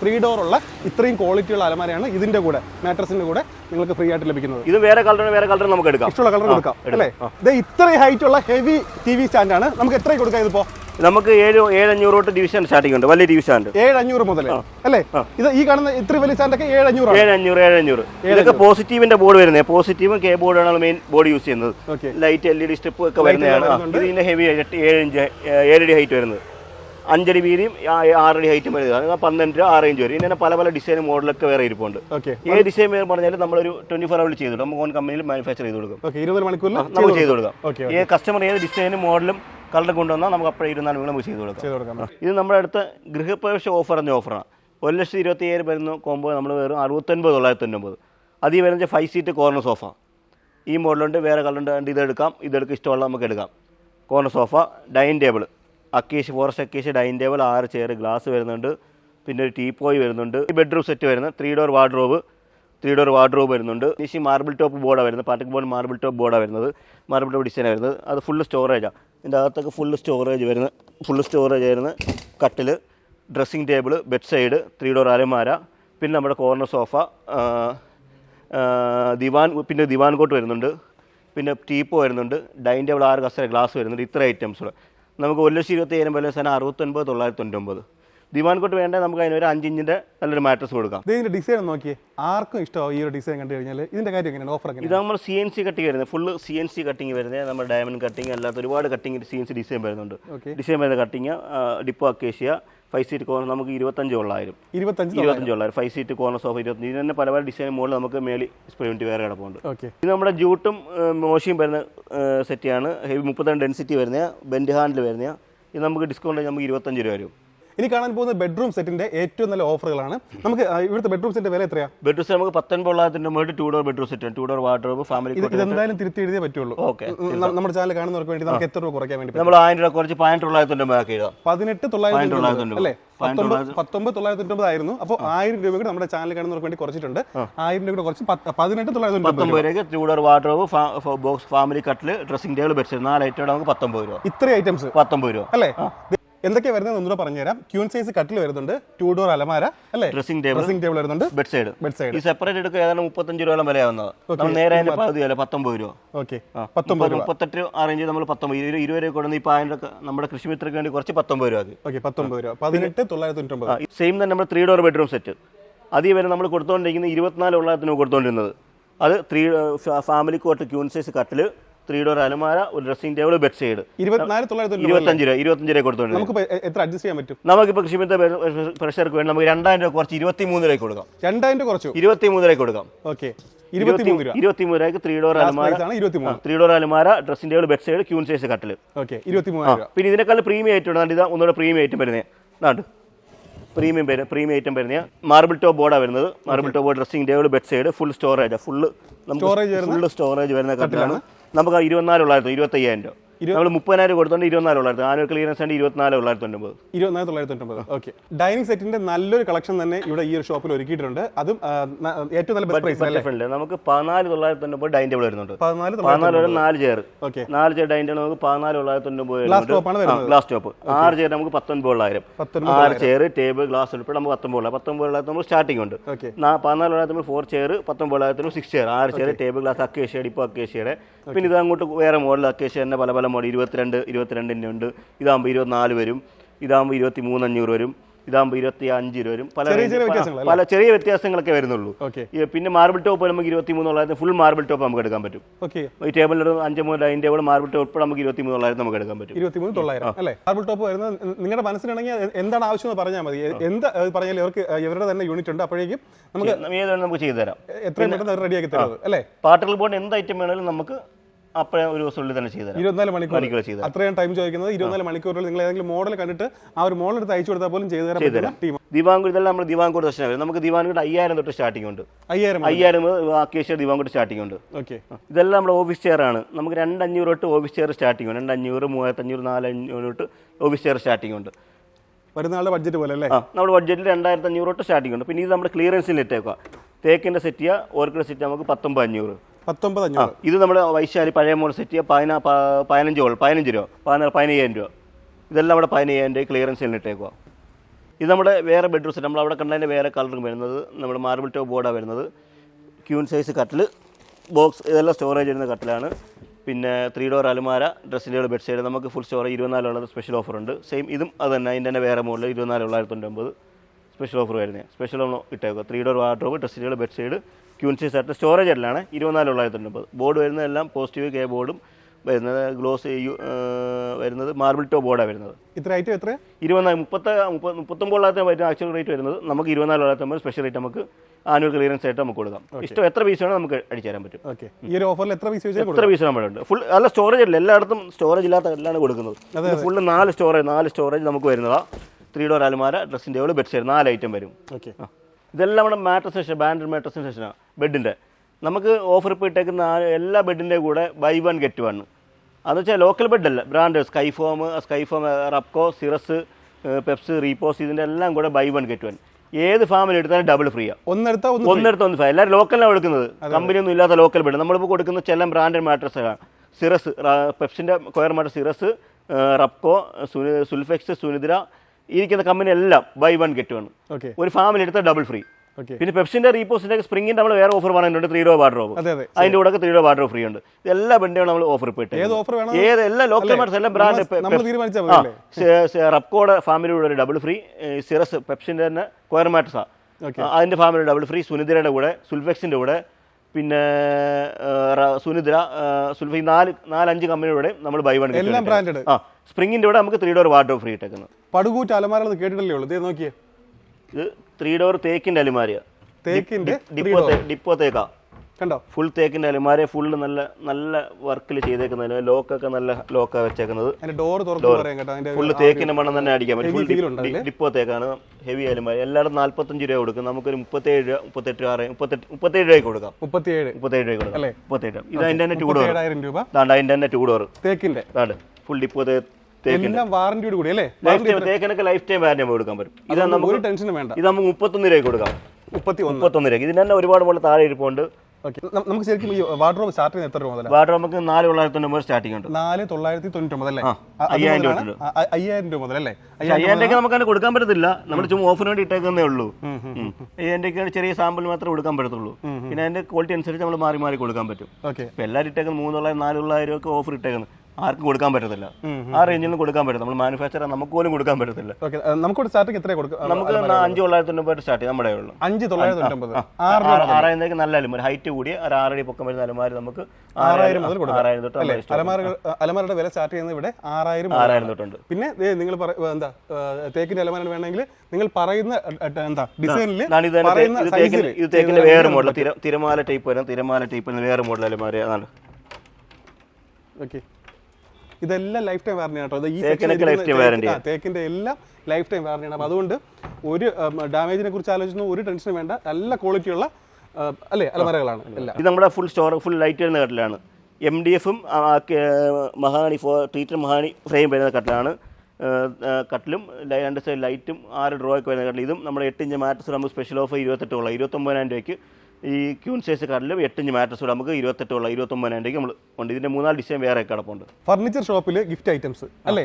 ത്രീ ഡോർ ഉള്ള ഇത്രയും ക്വാളിറ്റിയുള്ള അലമാരയാണ് ഇതിന്റെ കൂടെ മാട്രസിന്റെ കൂടെ നിങ്ങൾക്ക് ഫ്രീ ആയിട്ട് ലഭിക്കുന്നത്. ഇത് വേറെ കളറിന് വേറെ കളർ നമുക്ക് എടുക്കാം. ഇഷ്ടമുള്ള കളർ എടുക്കാം. അല്ലേ? ഇത്രയും ഹൈറ്റ് ഉള്ള ഹെവി ടി വി സ്റ്റാൻഡാണ് നമുക്ക് എത്രയും കൊടുക്കാം ഇതിപ്പോ? നമുക്ക് ഏഴ് ഏഴഞ്ഞൂറ് തൊട്ട് ഡിവിഷൻ സ്റ്റാർട്ടിംഗ് ഉണ്ട്. വലിയ ഡിവിഷൻ ഉണ്ട്. ഏഴഞ്ഞൂറ് മുതൽ അല്ലേ? ഇത് ഈ കാണുന്ന ഇത്ര വലിയ സ്റ്റാൻഡൊക്കെ ഏഴഞ്ഞൂറ് ഏഴഞ്ഞൂറ്. ഏഴഞ്ഞൂറ്. ഇതൊക്കെ പോസിറ്റീവിന്റെ ബോർഡ് വരുന്നത് പോസിറ്റീവും കെ ബോർഡാണ് മെയിൻ ബോർഡ് യൂസ് ചെയ്യുന്നത്. Light L E D step ഒക്കെ വരുന്നതാണ്. ഇത് ഇതിന്റെ ഹെവി ഏഴ് ഇഞ്ച് ഏഴടി ഹൈറ്റ് വരുന്നത്. അഞ്ചടി വീതിയും ആറടി ഹൈറ്റും വരുന്നത് അത് പന്ത്രണ്ട് രൂപ ആറ് ഇഞ്ച് വരും. ഇങ്ങനെ പല പല ഡിസൈൻ മോഡലൊക്കെ വേറെ ഇരിപ്പുണ്ട്. ഏത് ഡിസൈൻ വേറെ പറഞ്ഞാലും നമ്മളൊരു ട്വന്റി ഫോർ അവർ ചെയ്തു നമുക്ക് ഓൺ കമ്പനിയിൽ മാനുഫാക്ചർ ചെയ്ത് കൊടുക്കും. ഓക്കെ ഇരുപത് മണിക്കൂറിൽ നമുക്ക് ചെയ്ത് കൊടുക്കാം. ഏത് കസ്റ്റമർ ഏത് ഡിസൈനും മോഡലും കളറും കൊണ്ടുവന്നാൽ നമുക്ക് അപ്പോഴേ ഇരുന്നാലും നമുക്ക് ചെയ്ത് കൊടുക്കാം. ചെയ്ത് കൊടുക്കാം. ഇത് നമ്മുടെ അടുത്ത ഗൃഹപ്രവേശ ഓഫർ എന്ന ഓഫറാണ്. ഒരു ലക്ഷത്തി ഇരുപത്തി ഏഴ് വരുന്ന കോമ്പോ നമ്മൾ വെറും അറുപത്തൊൻപത് തൊള്ളായിരത്തി തൊണ്ണൂറ് അതിൽ വരുന്ന ഫൈവ് സീറ്റ് കോർണർ സോഫ ഈ മോഡലുണ്ട് വേറെ കളറുണ്ട് ഇതെടുക്കാം ഇതെടുക്കാം ഇഷ്ടമുള്ള നമുക്ക് എടുക്കാം. Corner sofa dining table acacia forest acacia dining table ആറ് ചെയർ ഗ്ലാസ് വരുന്നുണ്ട്. പിന്നെ ഒരു ടീ പോയി വരുന്നുണ്ട് ബെഡ്റൂം സെറ്റ് വരുന്നത് three door wardrobe three door wardrobe വരുന്നുണ്ട്. ഈ മാർബിൾ ടോപ്പ് ബോർഡാണ് വരുന്നത്. പാട്ടിക് ബോർഡ് മാർബിൾ ടോപ്പ് ബോർഡാണ് വരുന്നത്. മാർബിൾ ടോപ്പ് ഡിസൈനാണ് വരുന്നത്. അത് ഫുള്ള് സ്റ്റോറേജാണ് ഇതിന്റെ അകത്തൊക്കെ ഫുള്ള് സ്റ്റോറേജ് വരുന്നത് ഫുള്ള് സ്റ്റോറേജ് ആയിരുന്നു കട്ടിൽ dressing table bed side three door അലമാര പിന്നെ നമ്മുടെ കോർണർ സോഫ ദിവാൻ പിന്നെ ദിവാൻ കോട്ട് വരുന്നുണ്ട്. പിന്നെ ടീപ്പോ വരുന്നുണ്ട്. ഡൈനിങ് ടേബിൾ ആറ് കസര ഗ്ലാസ് വരുന്നുണ്ട്. ഇത്ര ഐറ്റംസ് നമുക്ക് ഒരു ലക്ഷത്തി ഇരുപത്തി ഏഴ് വില സാധനം അറുപത്തൊൻപത് തൊള്ളായിരത്തി തൊണ്ണൂറ്റൊമ്പത് ദിവാൻ കോട്ട് വേണ്ട നമുക്ക് അതിനൊരു അഞ്ചിഞ്ചിന്റെ നല്ലൊരു മാട്രസ് കൊടുക്കാം. ഇതിന്റെ ഡിസൈൻ നോക്കിയേ. ആർക്കും ഇഷ്ടമാവും ഈ ഒരു ഡിസൈൻ കണ്ടു കഴിഞ്ഞാൽ ഇതിന്റെ കാര്യം എങ്ങനെയാണ്? ഓഫർ ഇത് നമ്മൾ സി എൻ സി കട്ടിങ് വരുന്നത്. Full C N C cutting വരുന്നത്. നമ്മുടെ ഡയമണ്ട് കട്ടിങ് അല്ലാത്ത ഒരുപാട് cutting C N C design വരുന്നുണ്ട്. ഡിസൈൻ വരുന്ന cutting depot acacia five seat corner നമുക്ക് ഇരുപത്തഞ്ച് തൊള്ളായിരം ഇരുപത്തഞ്ച് ഇരുപത്തഞ്ച് തൊള്ളായിരം ഫൈവ് സീറ്റ് കോർണർ സോഫ ഇരുപത്തഞ്ച്. ഇതിന് തന്നെ പല പല ഡിസൈൻ മുകളിൽ നമുക്ക് മേളി സ്പ്രിന്റ് വേറെ കിടപ്പുണ്ട്. ഇത് നമ്മുടെ ജൂട്ടും മോശയും വരുന്ന സെറ്റിയാണ് ഹെവി മുപ്പത്തിരണ്ട് ഡെൻസിറ്റി വരുന്ന ബെൻഡ് ഹാൻഡിൽ വരുന്ന ഇത് നമുക്ക് ഡിസ്കൗണ്ട് നമുക്ക് ഇരുപത്തഞ്ച് രൂപ വരും. ഇനി കാണാൻ പോകുന്ന ബെഡ്റൂം സെറ്റിന്റെ ഏറ്റവും നല്ല ഓഫറുകളാണ് നമുക്ക് ഇവിടുത്തെ ബെഡ്റൂം സെറ്റ് വില എത്രയാ? ബെഡ്റൂം സെറ്റ് നമുക്ക് പത്തൊൻപതിന്റെ മുകളിൽ two door bedroom set two door wardrobe family ഇത് എന്തായാലും തിരുത്തി എഴുതിയേ പറ്റുള്ളൂ. ഓക്കെ നമ്മുടെ ചാനൽ കാണുന്നവർക്ക് വേണ്ടി നമുക്ക് എത്ര രൂപ കുറയ്ക്കാൻ വേണ്ടി നമ്മൾ ആയിരം രൂപ കുറച്ച് പതിനെട്ട് തൊള്ളായിരത്തി പതിനെട്ട് തൊള്ളായിരത്തി. അല്ലേ? പത്തൊമ്പത് തൊള്ളായിരത്തി തൊണ്ണൂറ് ആയിരുന്നു. അപ്പോൾ ആയിരം രൂപ കൂടി നമ്മുടെ ചാനൽ കാണുന്നവർക്ക് വേണ്ടി കുറച്ചിട്ടുണ്ട്. ആയിരം രൂപ കൂടെ കുറച്ച് പതിനെട്ട് തൊള്ളായിരത്തി പത്തൊമ്പത് ഡോർ വാർഡ്രോബ് ബോക്സ് ഫാമിലി കട്ടിൽ ഡ്രസ്സിംഗ് ടേബിൾ ബെഡ്ഷെറ്റ് നാല് ഐറ്റം നമുക്ക് പത്തൊമ്പത് രൂപ. ഇത്രയും ഐറ്റംസ് പത്തൊമ്പത് രൂപ. അല്ലേ? എന്തൊക്കെയാ വരുന്നത് ഒന്നുകൂടെ പറഞ്ഞുതരാം. ക്യൂൻ സൈസ് കട്ടിൽ വരുന്നുണ്ട്. ടൂ ഡോർ അലമാര അല്ലേ? ഡ്രസ്സിംഗ് ടേബിൾ ഡ്രസ്സിംഗ് ടേബിൾ വരുന്നുണ്ട്. ബെഡ് സൈഡ് ബെഡ് സൈഡ് ഈ സെപ്പറേറ്റ് എടുക്കുക ഏതാണ്ട് മുപ്പത്തഞ്ച് രൂപ വിലയാവുന്നത്. നമ്മൾ നേരെ അതിന്റെ പകുതി വില പത്തൊമ്പത് രൂപ. ഓക്കെ പത്തൊമ്പത് മുപ്പത് മുപ്പത്തെട്ട് അറേഞ്ച് നമ്മൾ പത്തൊമ്പത് ഇരുപത് ഇരുപത് രൂപ കൊടുന്ന് ഇപ്പൊ അതിന്റെ നമ്മുടെ കൃഷിമിത്രയ്ക്ക് വേണ്ടി കുറച്ച് പത്തൊമ്പത് രൂപ അത് ഓക്കെ പത്തൊമ്പത് രൂപ. പതിനെട്ട് തൊള്ളായിരത്തി തൊണ്ണൂറ്റൊമ്പത് സെയിം തന്നെ നമ്മൾ ത്രീ ഡോർ ബെഡ്റൂം സെറ്റ് അതി വരെ നമ്മൾ കൊടുത്തുകൊണ്ടിരിക്കുന്നത് ഇരുപത്തിനാല് ഉള്ളതിന് കൊടുത്തുകൊണ്ടിരുന്നത് അത് three family cot queen size കട്ടിൽ ത്രീ ഡോർ അലമാര ഒരു ഡ്രസ്സിംഗ് ടേബിൾ ബെഡ് സൈഡ് ഇരുപത്തിനാല് തൊള്ളായിരത്തി ഇരുപത്തഞ്ച് രൂപ ഇരുപത്തഞ്ച് രൂപ കൊടുത്തോണ്ട് നമുക്ക് എത്ര അഡ്ജസ്റ്റ് ചെയ്യാൻ പറ്റും? നമുക്ക് നമുക്കിപ്പോൾ കൃഷിമിത്തെ പ്രഷർക്ക് വേണ്ടി നമുക്ക് രണ്ടായിരം രൂപ കുറച്ച് ഇരുപത്തി മൂന്ന് രൂപ കൊടുക്കാം. രണ്ടായിരം രൂപ കുറച്ചു? ഇരുപത്തി മൂന്ന് രൂപ കൊടുക്കാം. ഓക്കെ. ഇരുപത്തിമൂന്ന് രൂപ. രൂപയ്ക്ക് ത്രീ ഡോർ അലമാര ത്രീ ഡോർ അലമാര dressing table bed side queen size രൂപ. പിന്നെ ഇതിനേക്കാൾ പ്രീമിയം ഐറ്റം ഉണ്ട്? ഇതാ ഒന്നുകൂടെ പ്രീമിയം ഐറ്റം വരുന്നത് പ്രീമിയം പേര് പ്രീമിയം ഐറ്റം വരുന്ന. മാർബിൾ ടോപ്പ് ബോർഡാണ് വരുന്നത്. Marble top board dressing table bed side full storage full നമുക്ക് ഫുള്ള് സ്റ്റോറേജ് വരുന്ന കട്ടിലാണ്. നമുക്ക് ഇരുപത്തിനാല് ഇരുപത്തയ്യായിരം ഇരുപത്തി രൂപ. നമ്മൾ മുപ്പതിനായിരം കൊടുത്തോണ്ട് ഇരുപത്തിനാല് തൊള്ളായിരത്തി ആനുവൽ ക്ലിയറൻസ് ആണ് ഇരുപത്തിനാല് തൊള്ളായിരത്തി ഒൻപത് ഇരുപത്തിനാല് തൊള്ളായിരത്തി ഒൻപത് ഓക്കെ. ഡൈനിങ് സെറ്റിന്റെ നല്ലൊരു കളക്ഷൻ തന്നെ ഇവിടെ ഈ ഒരു ഷോപ്പിൽ ഒരുക്കിയിട്ടുണ്ട്. അതും ഏറ്റവും നല്ല ബെസ്റ്റ് പ്രൈസ് നമുക്ക് പതിനാല് തൊള്ളായിരത്തി തൊണ്ണൂറ് ഡൈനിങ് ടേബിൾ വരുന്നുണ്ട്. പതിനാല് വരെ നാല് ചെയർ ഓക്കെ. നാല് ചെയർ ഡൈനിങ് ടേബിൾ നമുക്ക് പതിനാല് തൊള്ളായിരത്തി തൊണ്ണൂറ് ഗ്ലാസ് ടോപ്പ് ആറ് ചെയർ നമുക്ക് പത്തൊൻപത് തൊള്ളായിരം ആറ് ചെയർ ടേബിൾ ഗ്ലാസ് ഉൾപ്പെടെ നമുക്ക് പത്തൊമ്പത് തൊള്ളായിരം പത്തൊമ്പത് തൊള്ളായിരത്തി നമ്മൾ സ്റ്റാർട്ടിംഗ് ഉണ്ട് പതിനാല് തൊള്ളായിരത്തി ഫോർ ചെയർ പത്തൊമ്പത് തൊള്ളായിരത്തി സിക്സ് ചെയർ ആറ് chair table glass acacia depot അക്കേഷ്യയുടെ. പിന്നെ ഇത് അങ്ങോട്ട് വേറെ മോഡൽ അക്കേഷ്യ തന്നെ പല പല മോഡൽ ഇരുപത്തിരണ്ട് ഇരുപത്തിരണ്ടിന്റെ ഉണ്ട്. ഇതാകുമ്പോൾ ഇരുപത്തിനാല് വരും. ഇതാകുമ്പോൾ ഇരുപത്തി മൂന്ന് അഞ്ഞൂറ് വരും. ഇതാകുമ്പോൾ ഇരുപത്തി അഞ്ച് രൂപ വരും. പല പല- ചെറിയ വ്യത്യാസങ്ങളൊക്കെ വരുന്നുള്ളൂ. ഓക്കെ. പിന്നെ മാർബിൾ ടോപ്പ് നമുക്ക് ഇരുപത്തി മൂന്ന് തൊള്ളായിരത്തി ഫുൾ മാർബിൾ ടോപ്പ് നമുക്ക് എടുക്കാൻ പറ്റും. ഓക്കെ. ഈ ടേബിളിൽ അഞ്ച് മൂന്ന് അതിന്റെ ടേബിൾ മാർബിൾ ടോപ്പ് ഉൾപ്പെടെ നമുക്ക് ഇരുപത്തി മൂന്ന് തൊള്ളായിരത്തി നമുക്ക് എടുക്കാൻ പറ്റും. ഇരുപത്തി മൂന്ന് തൊള്ളായിരം അല്ലേ? മാർബിൾ ടോപ്പ് വരുന്നത് നിങ്ങളുടെ മനസ്സിലാണെങ്കിൽ എന്താണ് ആവശ്യം എന്ന് പറഞ്ഞാൽ മതി. എന്താ പറഞ്ഞാൽ ഇവർക്ക് ഇവരുടെ തന്നെ യൂണിറ്റ് ഉണ്ട്. അപ്പോഴേക്കും നമുക്ക് ഏതാണ് നമുക്ക് ചെയ്തു തരാം എത്രയും പെട്ടെന്ന് റെഡിയാക്കി തരാം അല്ലേ? പാർട്ടിൽ ബോർഡ് എന്ത് ഐറ്റം വേണമെങ്കിലും നമുക്ക് അപ്പോഴേ ഒരു ദിവസത്തിനുള്ളിൽ തന്നെ ചെയ്തു ഇരുപത്തിനാല് മണിക്കൂർ. ചെയ്തു തരാം. അത്രയും ടൈം ചോദിക്കുന്നത് ഇരുപത്തിനാല് മണിക്കൂറിൽ നിങ്ങൾ ഏതെങ്കിലും മോഡൽ കണ്ടിട്ട് ആ ഒരു മോഡൽ എടുത്ത് അയച്ചു കൊടുത്താൽ പോലും ചെയ്തു തരാം. ടീം ദിവാങ്കൂർ ഇതെല്ലാം നമ്മൾ ദിവാങ്കൂർ ദർശനം വരും. നമുക്ക് ദിവാങ്കൂർ അയ്യായിരം തൊട്ട് സ്റ്റാർട്ടിംഗ് ഉണ്ട്. അയ്യായിരം അയ്യായിരം അക്കേഷ്യ ദിവാങ്കൂർ സ്റ്റാർട്ടിംഗ് ഉണ്ട്. ഓക്കെ ഇതെല്ലാം നമ്മുടെ ഓഫീസ് ചെയർ ആണ്. നമുക്ക് രണ്ടഞ്ഞൂറ് തൊട്ട് ഓഫീസ് ചെയർ സ്റ്റാർട്ടിംഗ് ഉണ്ട്. രണ്ടഞ്ഞൂറ് മൂവായിരത്തഞ്ഞൂറ് മൂവായിരത്തി അഞ്ഞൂറ് നാല് അഞ്ഞൂറ് തൊട്ട് ഓഫീസ് ചെയർ സ്റ്റാർട്ടിംഗ് ഉണ്ട്. വരുന്ന ആളുടെ ബഡ്ജറ്റ് പോലെ അല്ലേ? നമ്മുടെ ബഡ്ജറ്റിൽ രണ്ടായിരത്തി അഞ്ഞൂറ് തൊട്ട് സ്റ്റാർട്ടിംഗ് ഉണ്ട്. പിന്നെ ഇത് നമ്മുടെ ക്ലിയറൻസിൽ ഇട്ടേക്കുക തേക്കിന്റെ സെറ്റ് ചെയ്യുക ഓർക്കിഡ് സെറ്റ് നമുക്ക് പത്തൊമ്പത് അഞ്ഞൂറ്. പത്തൊമ്പത് അഞ്ഞൂറ്. ഇത് നമ്മുടെ വൈശാലി പഴയ മോഡൽ സെറ്റ് ചെയ്യുക പതിനാ പതിനഞ്ച് ഓൾ പതിനഞ്ച് രൂപ. പതിനാറ് പതിനയ്യായിരം രൂപ. ഇതെല്ലാം അവിടെ പതിനയ്യായിരം രൂപ ക്ലിയറൻസിൽ ഇട്ടേക്കുക ഇത് നമ്മുടെ വേറെ ബെഡ്റൂം സെറ്റ് നമ്മൾ അവിടെ കണ്ടതിന്റെ വേറെ കളറും വരുന്നത്. നമ്മുടെ മാർബിൾ ടോപ്പ് ബോർഡാണ് വരുന്നത്. ക്യൂൺ സൈസ് കട്ടിൽ ബോക്സ് ഇതെല്ലാം സ്റ്റോറേജ് വരുന്ന കട്ടിലാണ് പിന്നെ ത്രീ ഡോർ അലമാര ഡ്രസ്സിന്റെ ബെഡ് സൈഡ് നമുക്ക് ഫുൾ സ്റ്റോർ ഇരുപത്തിനാലുള്ളത് സ്പെഷ്യൽ ഓഫർ ഉണ്ട്. സെയിം ഇതും അത് തന്നെ. അതിന്റെ തന്നെ വേറെ മോഡൽ ഇരുപത്തിനാല് തൊള്ളായിരത്തി തൊണ്ണൂറ്റൊമ്പത് സ്പെഷ്യൽ ഓഫർ വരുന്നത് സ്പെഷ്യൽ ഓഫർ ഇട്ടേക്കുക ത്രീ ഡോർ വാർഡ്രോബ് ഡ്രസ്സിന്റെ bed side queen set storage എല്ലാം ഇരുപത്തിനാല് തൊള്ളായിരത്തി തൊണ്ണൂറ്റൊമ്പത് ബോർഡ് വരുന്നതെല്ലാം പോസിറ്റീവ് കെ ബോർഡും വരുന്നത് ഗ്ലോസ് വരുന്നത് മാർബിൾ ടോ ബോർഡാണ് വരുന്നത്. ഇത്ര ഐറ്റം എത്ര ഇരുപത്തിനാല് മുപ്പത്തി മുപ്പത് മുപ്പത്തൊമ്പത് തൊള്ളായിരത്തി വരുന്ന ആക്ച്വൽ റേറ്റ് വരുന്നത് നമുക്ക് ഇരുപത്തിനാല് തൊള്ളായിരത്തി സ്പെഷ്യൽ റേറ്റ് നമുക്ക് ആനുവൽ ക്ലിയറൻസ് ആയിട്ട് നമുക്ക് കൊടുക്കാം. ഇഷ്ടം എത്ര പീസ് വേണോ നമുക്ക് അടിച്ചു തരാൻ പറ്റും. ഓക്കെ ഈ ഒരു ഓഫറിൽ എത്ര പീസ് എത്ര പീസ് നമ്മുടെ ഉണ്ട് ഫുൾ അല്ല സ്റ്റോറേജ് അല്ല എല്ലായിടത്തും സ്റ്റോറേജ് ഇല്ലാത്ത എല്ലാം കൊടുക്കുന്നത്. ഫുൾ നാല് സ്റ്റോറേജ് നാല് സ്റ്റോറേജ് നമുക്ക് വരുന്നതാണ് ത്രീ ഡോർ അലമാര ഡ്രസ്സിന്റെ ടേബിൾ ബെഡ് സൈഡ് നാല് ഐറ്റം വരും. ഓക്കെ ഇതെല്ലാം നമ്മുടെ മാട്രസ് സെഷൻ ബാൻഡ് മാട്രസ് സെഷനാണ് ബെഡിന്റെ നമുക്ക് ഓഫർ ഇപ്പോൾ ഇട്ടേക്കുന്ന എല്ലാ ബെഡിന്റെ കൂടെ ബൈ വൺ ഗെറ്റ് വൺ അതെന്ന് വെച്ചാൽ ലോക്കൽ ബെഡല്ല ബ്രാൻഡ് സ്കൈഫോം സ്കൈഫോം റബ്കോ സിറസ് പെപ്സ് റീപോസ് ഇതിന്റെ എല്ലാം കൂടെ ബൈ വൺ ഗെറ്റ് വൺ ഏത് ഫാമിൽ എടുത്താലും ഡബിൾ ഫ്രീയാണ് ഒന്നെടുത്താ ഒന്ന് ഫ്രീ എല്ലാവരും ലോക്കലാണ് കൊടുക്കുന്നത്. കമ്പനിയൊന്നും ഇല്ലാത്ത ലോക്കൽ ബെഡ് നമ്മളിപ്പോൾ കൊടുക്കുന്ന ചില ബ്രാൻഡഡ് മാട്രസ്സാണ് സിറസ് പെപ്സിന്റെ കൊയർ മാട്രസ് സിറസ് റബ്കോ സുനി സുൽഫെക്സ് സുനിദ്ര ഇരിക്കുന്ന കമ്പനി എല്ലാം buy one get one okay ഒരു ഫാമിൽ എടുത്താൽ ഡബിൾ ഫ്രീ പിന്നെ പെപ്സിന്റെ റീപോസിന്റെ സ്പ്രിംഗിന്റെ നമ്മൾ വേറെ ഓഫർ പറയുന്നുണ്ട് ത്രീ ഡോ വാട്ടർ അതെ അതിന്റെ കൂടെ ത്രീ ഡോ വാട്ടർ ഫ്രീ ഉണ്ട്. എല്ലാ ബണ്ടിയും നമ്മൾ ഓഫർ ഇപ്പോൾ ഏത് ഓഫർ വേണം? ഏത് എല്ലാ ലോക്കൽ മാർട്സ് എല്ലാ ബ്രാൻഡ് റപ്കോയുടെ ഫാമിലിയുടെ ഒരു ഡബിൾ ഫ്രീ സിറസ് പെപ്സിന്റെ തന്നെ കോയർ മാട്രസാ. അതിന്റെ ഫാമിലി ഡബിൾ ഫ്രീ സുനിദ്രയുടെ കൂടെ സുൽഫെക്സിന്റെ കൂടെ പിന്നെ സുനിദ്ര സുൽഫി നാല് നാലഞ്ച് കമ്പനിയുടെ നമ്മൾ ബൈ വൺ എല്ലാം ബ്രാൻഡഡ് ആ സ്പ്രിംഗിന്റെ കൂടെ നമുക്ക് ത്രീ ഡോർ വാട്ടർ ഫ്രീ ഇട്ടേക്കുന്നത്. പടുകൂറ്റ് അലമാരകൾ കേട്ടിട്ടല്ലേ ഉള്ളൂ? ഇതേ നോക്കിയേ. ഇത് ത്രീ ഡോർ തേക്കിന്റെ അലുമാരിയ. തേക്കിന്റെ ഡിപ്പോ ഡിപ്പോ തേക്കാ. കണ്ടോ? ഫുൾ തേക്കിന്റെ അലുമാരെ ഫുള്ള് നല്ല നല്ല വർക്കിൽ ചെയ്തേക്കുന്നത് ലോക്കൊക്കെ നല്ല ലോക്കാ വെച്ചേക്കുന്നത്. ഫുള്ള് തേക്കിന്റെ മണം തന്നെ അടിക്കാൻ പറ്റും. ഡിപ്പോ തേക്കാണ് ഹെവി അലുമാരി. എല്ലാവരും നാല്പത്തഞ്ച് രൂപ കൊടുക്കും. നമുക്കൊരു മുപ്പത്തേഴ് രൂപ മുപ്പത്തെട്ട് രൂപ ആറ് മുപ്പത്തെട്ട് മുപ്പത്തേഴ് രൂപയ്ക്ക് കൊടുക്കാം. മുപ്പത്തിയേഴ്. മുപ്പത്തേഴ് രൂപ കൊടുക്കാം? മുപ്പത്തേഴ് ഇത് അതിന്റെ തന്നെ ടൂ ഡോർ രൂപ. അതിന്റെ തന്നെ ടൂ ഡോർ തേക്കിന്റെ. ഫുൾ ഡിപ്പോ എല്ലാം വാറന്റിയോട് കൂടി അല്ലേ? തേക്കിനൊക്കെ ലൈഫ് ടൈം വാറന്റി നമുക്ക് കൊടുക്കാൻ പറ്റും. ഇത് നമുക്ക് ഒരു ടെൻഷനും വേണ്ട. ഇത് നമുക്ക് മുപ്പത്തൊന്ന് രൂപയ്ക്ക് കൊടുക്കാം. മുപ്പത്തി മുപ്പത്തൊന്ന് രൂപയ്ക്ക്. ഇതിന് തന്നെ ഒരുപാട് പോലെ താഴെ ഇരിപ്പുണ്ട്. നമുക്ക് ശരിക്കും ഈ വാർഡ്രോബ് സ്റ്റാർട്ട് എത്ര രൂപ വാർഡ്രോബ് നമുക്ക് നാല് തൊള്ളായിരത്തി തൊണ്ണൂറ് സ്റ്റാർട്ടിംഗ് ഉണ്ട്. നാല് തൊള്ളായിരത്തി തൊണ്ണൂറ്റി ഒമ്പത് അല്ലേ? അയ്യായിരം? രൂപ അയ്യായിരം രൂപ മുതൽ അല്ലേ? അയ്യായിരം രൂപ നമുക്ക് അങ്ങനെ കൊടുക്കാൻ പറ്റത്തില്ല. നമ്മൾ ചുമ്മാ ഓഫറിന് വേണ്ടി ഇട്ടേക്കുന്നേ ഉള്ളൂ. അയ്യായിരം ചെറിയ സാമ്പിൾ മാത്രമേ കൊടുക്കാൻ പറ്റത്തുള്ളൂ. പിന്നെ അതിന്റെ ക്വാളിറ്റി അനുസരിച്ച് നമ്മൾ മാറി മാറി കൊടുക്കാൻ പറ്റും. എല്ലാവരും ഇട്ടേക്കുന്നത് മൂന്ന് തൊള്ളായിരം നാല് തൊള്ളായിരം ഒക്കെ ഓഫർ ഇട്ടേക്കുന്നത്. ആർക്കും കൊടുക്കാൻ പറ്റത്തില്ല. ആ റേഞ്ചിലും കൊടുക്കാൻ പറ്റും നമ്മൾ മാനുഫാക്ചർ നമുക്ക് പോലും കൊടുക്കാൻ പറ്റത്തില്ല. നമുക്ക് സ്റ്റാർട്ടിങ് എത്ര കൊടുക്കും നമുക്ക് അഞ്ച് തൊള്ളായിരത്തി ഒൻപത് സ്റ്റാർട്ട് ചെയ്യാം നമ്മുടെ ഉള്ളൂ അഞ്ച് തൊള്ളായിരത്തി ആറായിരം ആറ് ആറായിരത്തേക്ക് നല്ല അലുമാരി ഹൈറ്റ് കൂടിയ ഒരു ആറടി പൊക്കം വരുന്ന അലമാരി നമുക്ക് ആറായിരം മുതൽ കൊടുക്കാം. അലമാരയുടെ വില സ്റ്റാർട്ട് ചെയ്യുന്നത് ഇവിടെ ആറായിരം ആറായിരം തൊട്ടുണ്ട്. പിന്നെ നിങ്ങൾ എന്താ തേക്കിന്റെ അലമാര വേണമെങ്കിൽ നിങ്ങൾ പറയുന്ന എന്താ ഡിസൈനിൽ ഇത് തേക്കിന്റെ വേറെ മോഡൽ തിരമാല ടൈപ്പ് വരാം തിരമാല ടൈപ്പ് വേറെ മോഡൽ അലമാര ഓക്കെ. ഇതെല്ലാം ലൈഫ് ടൈം വാറണ്ടി കേട്ടോ. ഈ തേക്കിന്റെ എല്ലാം ലൈഫ് ടൈം വാറണ്ടിയാണ് അപ്പോൾ അതുകൊണ്ട് ഒരു ഡാമേജിനെ കുറിച്ച് ആലോചിക്കുന്ന ഒരു ടെൻഷനും വേണ്ട. നല്ല ക്വാളിറ്റിയുള്ള അല്ലേ അലമാരകളാണ് എല്ലാം. ഇത് നമ്മുടെ ഫുൾ സ്റ്റോർ ഫുൾ ലൈറ്റ് വരുന്ന കട്ടിലാണ്. എം ഡി എഫും മഹാണി ഫോ ട്രീറ്റർ മഹാണി ഫ്രെയിം വരുന്ന കട്ടിലാണ്. കട്ടിലും രണ്ട് സൈഡ് ലൈറ്റും ആറ് ഡ്രോ ഒക്കെ വരുന്ന കട്ടിൽ ഇതും നമ്മുടെ എട്ട് ഇഞ്ച് മാറ്റസ് നമുക്ക് സ്പെഷ്യൽ ഓഫർ ഇരുപത്തെട്ട് ഉള്ള ഇരുപത്തൊമ്പതിനായിരം രൂപയ്ക്ക് ഈ ക്യൂൺ സൈസ് കട്ടിലും എട്ട് ഇഞ്ച് മാറ്റസ് കൂടെ നമുക്ക് ഇരുപത്തെട്ട് ഉള്ള ഇരുപത്തൊമ്പതിനായിരം രൂപയ്ക്ക് നമ്മൾ ഉണ്ട് ഇതിന്റെ മൂന്നാൽ ഡിസൈൻ വേറെ കിടപ്പുണ്ട്. ഫർണിച്ചർ ഷോപ്പിൽ ഗിഫ്റ്റ് ഐറ്റംസ് അല്ലേ?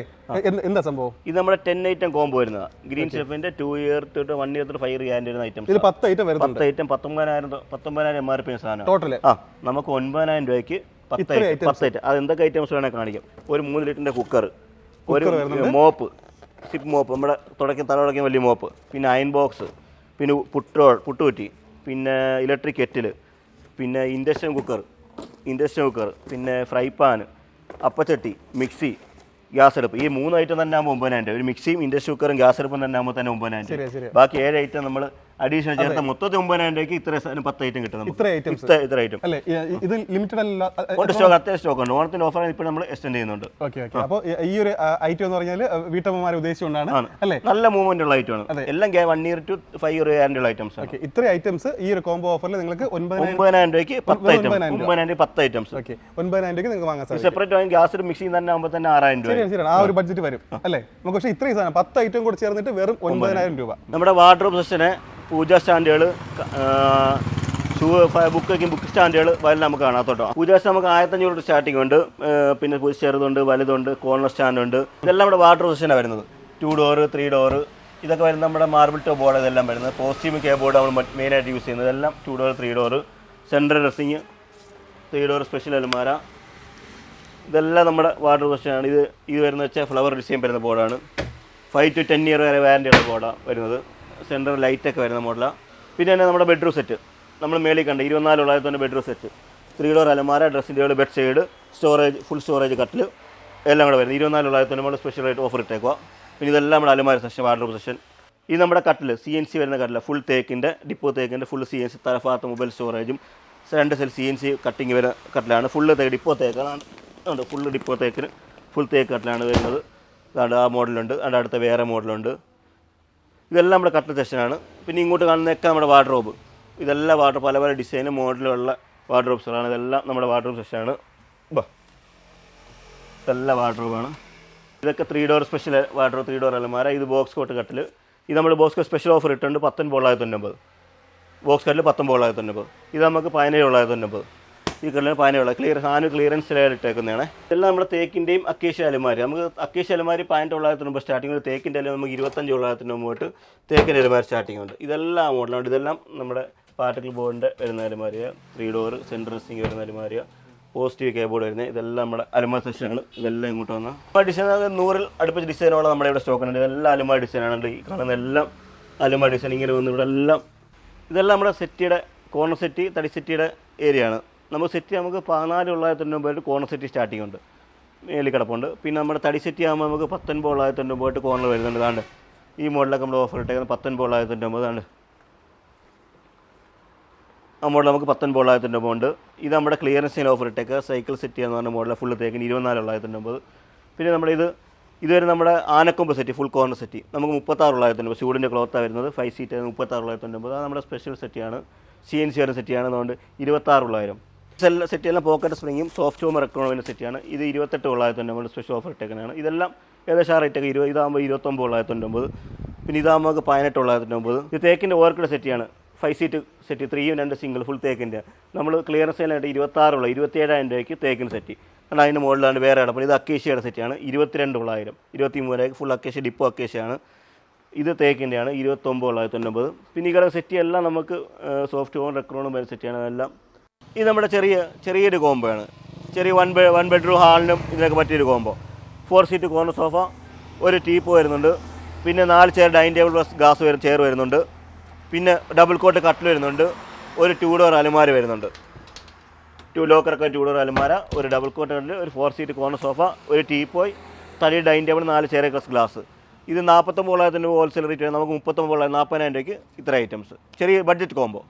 എന്താ സംഭവം? ഇത് നമ്മുടെ ടെൻ ഐറ്റം കോംബോ വരുന്നത്. ഗ്രീൻ ഷെഫിന്റെ ടു ഇയർ തൊട്ട് വൺ ഇയർ തൊട്ട് ഫൈവ് ഇയർ ഗ്യാരണ്ടി വരുന്ന ഐറ്റംസ് ഇതിൽ പത്ത് ഐറ്റം വരുന്നത് പത്ത് ഐറ്റം പത്തൊമ്പതിനായിരം പത്തൊമ്പതിനായിരം എം ആർ പി സാധനം. ടോട്ടൽ ആ നമുക്ക് ഒൻപതിനായിരം രൂപയ്ക്ക് പത്ത് ഐറ്റം പത്ത് ഐറ്റം അത് എന്തൊക്കെ ഐറ്റംസ് വേണേൽ കാണിക്കാം. ഒരു മൂന്ന് ലിറ്ററിന്റെ കുക്കർ ഒരു മോപ്പ് സിപ്പ് മോപ്പ് നമ്മുടെ തുടക്കം തല തുടക്കിയ വലിയ മോപ്പ്. പിന്നെ അയൺ ബോക്സ് പിന്നെ പുട്ടോ പുട്ടുകുറ്റി. പിന്നെ ഇലക്ട്രിക് കെറ്റിൽ പിന്നെ ഇൻഡക്ഷൻ കുക്കർ ഇൻഡക്ഷൻ കുക്കർ പിന്നെ ഫ്രൈ പാൻ അപ്പച്ചട്ടി മിക്സി ഗ്യാസ് അടുപ്പ്. ഈ മൂന്ന് ഐറ്റം തന്നെ ആകുമ്പോൾ ഒമ്പതിനായിരം രൂപ. ഒരു മിക്സിയും ഇൻഡക്ഷൻ കുക്കറും ഗ്യാസ് അടുപ്പും തന്നെ ആകുമ്പോൾ തന്നെ ഒമ്പതിനായിരം രൂപ. ബാക്കി ഏഴ് ഐറ്റം നമ്മൾ അഡീഷണൽ ചേർത്ത മൊത്തത്തിൽ ഒമ്പതിനായിരം രൂപയ്ക്ക് ഇത്ര പത്ത് ഐറ്റം കിട്ടും ഇത്ര ഐറ്റംസ് ഇത്ര ഐറ്റം അല്ലേ ഇത് ലിമിറ്റഡ് അല്ല സ്റ്റോക്ക് അത്യാവശ്യം സ്റ്റോക്ക് ഉണ്ട്. ഓണത്തിന്റെ ഓഫർ ഇപ്പോൾ നമ്മൾ എക്സ്റ്റെൻഡ് ചെയ്യുന്നുണ്ട്. ഓക്കെ ഓക്കെ അപ്പോൾ ഈ ഒരു ഐറ്റം എന്ന് പറഞ്ഞാൽ വീട്ടമ്മമാരെ ഉദ്ദേശിച്ചുകൊണ്ടാണ് അല്ലെ? നല്ല മൂവ്മെന്റ് ഉള്ള ഐറ്റം ആണ്. എല്ലാം one year two five year guarantee ഉള്ള ഐറ്റംസ് ഇത്ര ഓക്കെ ഐറ്റംസ് ഈ ഒരു കോംബോ ഓഫറിൽ നിങ്ങൾക്ക് ഒൻപതിനായിരം ഒമ്പതിനായിരം രൂപയ്ക്ക് പത്ത് ഐറ്റം ഒമ്പതിനായിരം രൂപ. ഒമ്പതിനായിരം പത്ത് ഐറ്റംസ് ഓക്കെ ഒൻപതിനായിരം രൂപയ്ക്ക് നിങ്ങൾക്ക് വാങ്ങാൻ സാധിക്കും. സെപ്പറേറ്റ് വാങ്ങി ഗ്യാസ് ചെയ്യുന്ന തന്നെ ആകുമ്പോൾ തന്നെ ആറായിരം രൂപ. ആ ഒരു ബഡ്ജറ്റ് വരും അല്ലേ? നമുക്ക് പക്ഷേ ഇത്രയും സാധനം പത്ത് ഐറ്റം കൂടി ചേർന്നിട്ട് വെറും ഒൻപതിനായിരം രൂപ. നമ്മുടെ വാർഡ്രോബ് സെക്ഷന് പൂജാ സ്റ്റാൻഡുകൾ ഷൂ ബുക്ക് വയ്ക്കും ബുക്ക് സ്റ്റാൻഡുകൾ വലിയ നമുക്ക് കാണാത്തോട്ടോ പൂജാ നമുക്ക് ആയിരത്തഞ്ഞൂറ് തൊട്ട് സ്റ്റാർട്ടിംഗ് ഉണ്ട് പിന്നെ ചെറുതുണ്ട് വലുതുണ്ട് കോർണർ സ്റ്റാൻഡ് ഉണ്ട് ഇതെല്ലാം നമ്മുടെ വാട്ടർ പൊസിഷനാണ് വരുന്നത്. ടു ഡോറ് ത്രീ ഡോറ് ഇതൊക്കെ വരുന്നത് നമ്മുടെ മാർബിൾ ടോപ്പ് ബോർഡ് ഇതെല്ലാം വരുന്നത്. പോസിറ്റീവ് കേ ബോർഡ് നമ്മൾ മെയിനായിട്ട് യൂസ് ചെയ്യുന്നത്. ഇതെല്ലാം two door three door central dressing three door special അലമാര. ഇതെല്ലാം നമ്മുടെ വാട്ടർ പൊസിഷനാണ് ഇത് ഇത് വരുന്ന വെച്ചാൽ ഫ്ലവർ ഡിസൈൻ വരുന്ന ബോർഡാണ്. ഫൈവ് ടു ടെൻ ഇയർ വരെ വാറന്റിയുള്ള ബോർഡാണ് വരുന്നത്. സെൻട്രൽ ലൈറ്റൊക്കെ വരുന്ന മോഡലാണ് പിന്നെ തന്നെ നമ്മുടെ ബെഡ്റൂം സെറ്റ് നമ്മൾ മേളിൽ കണ്ട ഇരുപത്തിനാല് തൊള്ളായിരത്തി തന്നെ ബെഡ്റൂം സെറ്റ് ത്രീ ഡോർ അലമാര ഡ്രസ്സിന്റെ bed side storage full storage കട്ടിൽ എല്ലാം കൂടെ വരുന്നത്. ഇരുപത്തിനാല് തൊള്ളായിരത്തി നമ്മൾ സ്പെഷ്യൽ ആയിട്ട് ഓഫർ ഇട്ടേക്കുക പിന്നെ ഇതെല്ലാം നമ്മുടെ അലമാര സെക്ഷൻ വാർഡ്രോബ് സെക്ഷൻ ഇത് നമ്മുടെ കട്ടിൽ സി എൻ സി വരുന്ന കട്ടിൽ ഫുൾ തേക്കിന്റെ ഡിപ്പോ തേക്കിന്റെ ഫുൾ സി എൻ സി തലഭാഗത്ത് മൊബൈൽ സ്റ്റോറേജും രണ്ട് cell C N C cutting വരുന്ന കട്ടിലാണ് ഫുൾ തേക്ക് ഡിപ്പോ തേക്കാണ് ഉണ്ട് ഫുള്ള് ഡിപ്പോ തേക്കിന് ഫുൾ തേക്ക് കട്ടിലാണ് വരുന്നത്. അതാണ്ട് ആ മോഡലുണ്ട് അതിന്റെ അടുത്ത വേറെ മോഡലുണ്ട് ഇതെല്ലാം നമ്മുടെ കട്ടിൽ സെക്ഷനാണ്. പിന്നെ ഇങ്ങോട്ട് കാണുന്നതൊക്കെ നമ്മുടെ വാർഡ്രോബ്. ഇതെല്ലാം വാട്ടർ പല പല ഡിസൈനും മോഡലുള്ള വാർഡ്രോബ്സുകളാണ്. ഇതെല്ലാം നമ്മുടെ വാർഡ്രോബ് സെക്ഷനാണ്. ബാ. ഇതെല്ലാം വാർഡ്രോബാണ്. ഇതൊക്കെ three door special wardrobe three door അലമാര. ഇത് ബോക്സ് കോട്ട് കട്ടിൽ ഇത് നമ്മൾ ബോക്സ് കോട്ട് സ്പെഷ്യൽ ഓഫർ ഇട്ടുണ്ട് പത്തൊൻപത് തൊള്ളായിരത്തി തൊണ്ണൂറ് ബോക്സ് കട്ടിൽ പത്തൊമ്പത് തൊള്ളായിരത്തി ഇത് നമുക്ക് പതിനേഴ് തൊള്ളായിരത്തി തൊണ്ണൂറ് ഈ കല്ലിന് പതിനേഴ് ക്ലിയർ ഹാനു ക്ലിയറൻസിലായിട്ട് ഇട്ടേക്കുന്നതാണ്. ഇതെല്ലാം നമ്മുടെ തേക്കിന്റെയും അക്കേഷ്യ അലമാരി നമുക്ക് അക്കേഷ്യ അലമാരി പതിനെട്ട് തൊള്ളായിരത്തി മുമ്പ് സ്റ്റാർട്ടിംഗ് ഉണ്ട് തേക്കിന്റെ അലമാരി നമുക്ക് ഇരുപത്തഞ്ച് തൊള്ളായിരത്തിന് മുമ്പോട്ട് തേക്കിന്റെ അലമാരി സ്റ്റാർട്ടിംഗ് ഉണ്ട്. ഇതെല്ലാം മോഡലുണ്ട് ഇതെല്ലാം നമ്മുടെ പാർട്ടിക്കൽ ബോർഡിന്റെ വരുന്ന അലമാരിയാണ് ത്രീ ഡോർ സെൻട്രൽ സിംഗ് വരുന്ന അലമാരിയാണ് പോസിറ്റീവ് കേബോർഡ് വരുന്നത് ഇതെല്ലാം നമ്മുടെ അലമാര സെക്ഷനാണ് ഇതെല്ലാം ഇങ്ങോട്ട് വന്ന. ഡിസൈൻ നൂറിൽ അടുപ്പിച്ച് ഡിസൈനോളം നമ്മുടെ ഇവിടെ സ്റ്റോക്ക് ഉണ്ട്. ഇതെല്ലാം അലമാര ഡിസൈനാണ് ഈ കാണുന്ന എല്ലാം അലമാര ഡിസൈൻ ഇങ്ങനെ വന്ന് ഇവിടെ എല്ലാം. ഇതെല്ലാം നമ്മുടെ സെറ്റിയുടെ കോർണർ സെറ്റി തടി സെറ്റിയുടെ ഏരിയ ആണ്. നമുക്ക് സെറ്റ് നമുക്ക് പതിനാല് തൊള്ളായിരത്തി തൊണ്ണൂറ് കോർണർ സെറ്റ് സ്റ്റാർട്ടിംഗ് ഉണ്ട്. മേലിൽ കിടപ്പുണ്ട് പിന്നെ നമ്മുടെ തടി സെറ്റ് ആകുമ്പോൾ നമുക്ക് പത്തൊൻപത് തൊള്ളായിരത്തി തൊണ്ണൂറ് കോർണർ വരുന്നുണ്ട്. അതാണ് ഈ മോഡലൊക്കെ നമ്മൾ ഓഫർ ഇട്ടേക്കുന്നത് പത്തൊൻപത് തൊള്ളായിരത്തി തൊണ്ണൂറ് ആണ് ആ മോഡൽ നമുക്ക് പത്തൊൻപത് തൊള്ളായിരത്തി തൊണ്ണൂറ് ഉണ്ട്. ഇത് നമ്മുടെ ക്ലിയറൻസിന് ഓഫർ ഇട്ടേക്ക് സൈക്കിൾ സെറ്റ് എന്ന് പറഞ്ഞ മോഡൽ ഫുള്ള് തേക്കിന് ഇരുപത്തിനാല് തൊള്ളായിരത്തി തൊണ്ണൂറ് പിന്നെ നമ്മുടെ ഇത് ഇതുവരെ നമ്മുടെ ആനക്കൊമ്പ് സെറ്റ് ഫുൾ കോർണർ സെറ്റ് നമുക്ക് മുപ്പത്താറ് തൊള്ളായിരത്തി തൊണ്ണൂറ് സൂടിന്റെ ക്ലോത്താണ് വരുന്നത്. ഫൈവ് സീറ്റ് മുപ്പത്താറ് തൊള്ളായിരത്തി തൊണ്ണൂറ് അത് നമ്മുടെ സ്പെഷ്യൽ സെറ്റിയാണ് സി എൻ സി വരുന്ന ആണ് അതുകൊണ്ട് ഇരുപത്താറ് തൊള്ളായിരം സെല്ല സെറ്റെല്ലാം പോക്കറ്റ് സ്പ്രിങ്ങും സോഫ്റ്റ് ഹോം ഇറക്കണമെന്ന സെറ്റിയാണ് ഇത് ഇരുപത്തെട്ട് തൊള്ളായിരത്തി ഒൻപത് സ്പെഷ്യൽ ഓഫർ ഇട്ടേക്കുന്നതാണ് ഇതെല്ലാം ഏകദേശം ആ റേറ്റൊക്കെ ഇരുപത് ഇതാകുമ്പോൾ ഇരുപത്തൊമ്പത് തൊള്ളായിരത്തി ഒൻപത് പിന്നെ ഇതാകുമ്പോൾ നമുക്ക് പതിനെട്ട് തൊള്ളായിരത്തി ഒൻപത് ഇത് തേക്കിന്റെ ഓർക്കിഡ് സെറ്റിയാണ് ഫൈവ് സീറ്റ് സെറ്റ് ത്രീയും രണ്ട് സിംഗിൾ ഫുൾ തേക്കിന്റെ നമ്മൾ ക്ലിയറൻസ് സെയിലായിട്ട് ഇരുപത്താറുള്ള ഇരുപത്തിയേഴായിരം രൂപയ്ക്ക് തേക്കിന് സെറ്റ് കാരണം അതിന്റെ മുകളിലാണ് വേറെ കിടപ്പുണ്ട് ഇത് അക്കേഷ്യയുടെ സെറ്റാണ് ഇരുപത്തിരണ്ട് തൊള്ളായിരം ഇരുപത്തി മൂവായിരം ഫുൾ അക്കേഷ്യ ഡിപ്പോ അക്കേഷ്യയാണ് ഇത് തേക്കിന്റെയാണ് ഇരുപത്തൊമ്പത് തൊള്ളായിരത്തി ഒൻപത് പിന്നെ ഈ കിടക്കുന്ന സെറ്റ് എല്ലാം നമുക്ക് സോഫ്റ്റ് ഓൺ റെക്രോണും സെറ്റിയാണ് അതെല്ലാം ഇത് നമ്മുടെ ചെറിയ ചെറിയൊരു കോമ്പോയാണ് ചെറിയ വൺ ബെ വൺ ബെഡ്റൂം ഹാളിനും ഇതിനൊക്കെ പറ്റിയൊരു combo four seat corner sofa ഒരു ടീപ്പ് വരുന്നുണ്ട്. പിന്നെ നാല് chair dining table plus glass വരും ചെയർ വരുന്നുണ്ട്. പിന്നെ ഡബിൾ കോട്ട് കട്ടിൽ വരുന്നുണ്ട്. ഒരു ടൂ ഡോർ അലമാര വരുന്നുണ്ട്. ടു ലോക്കറൊക്കെ ടൂ ഡോർ അലമാര ഒരു ഡബിൾ കോട്ട് കട്ടിൽ ഒരു ഫോർ സീറ്റ് കോർണർ സോഫ ഒരു ടീപ്പോയ് തടി ഡൈനിങ് ടേബിൾ നാല് ചെയർ പ്ലസ് ഗ്ലാസ് ഇത് നാൽപ്പത്തൊമ്പത് തൊള്ളായിരത്തിന്റെ ഹോൾസെയിൽ റേറ്റ് നമുക്ക് മുപ്പത്തൊമ്പത് തൊള്ളായിരത്തി നാൽപ്പതിനായിരം രൂപയ്ക്ക് ഇത്ര ഐറ്റംസ് ചെറിയ ബഡ്ജറ്റ് കോംബോ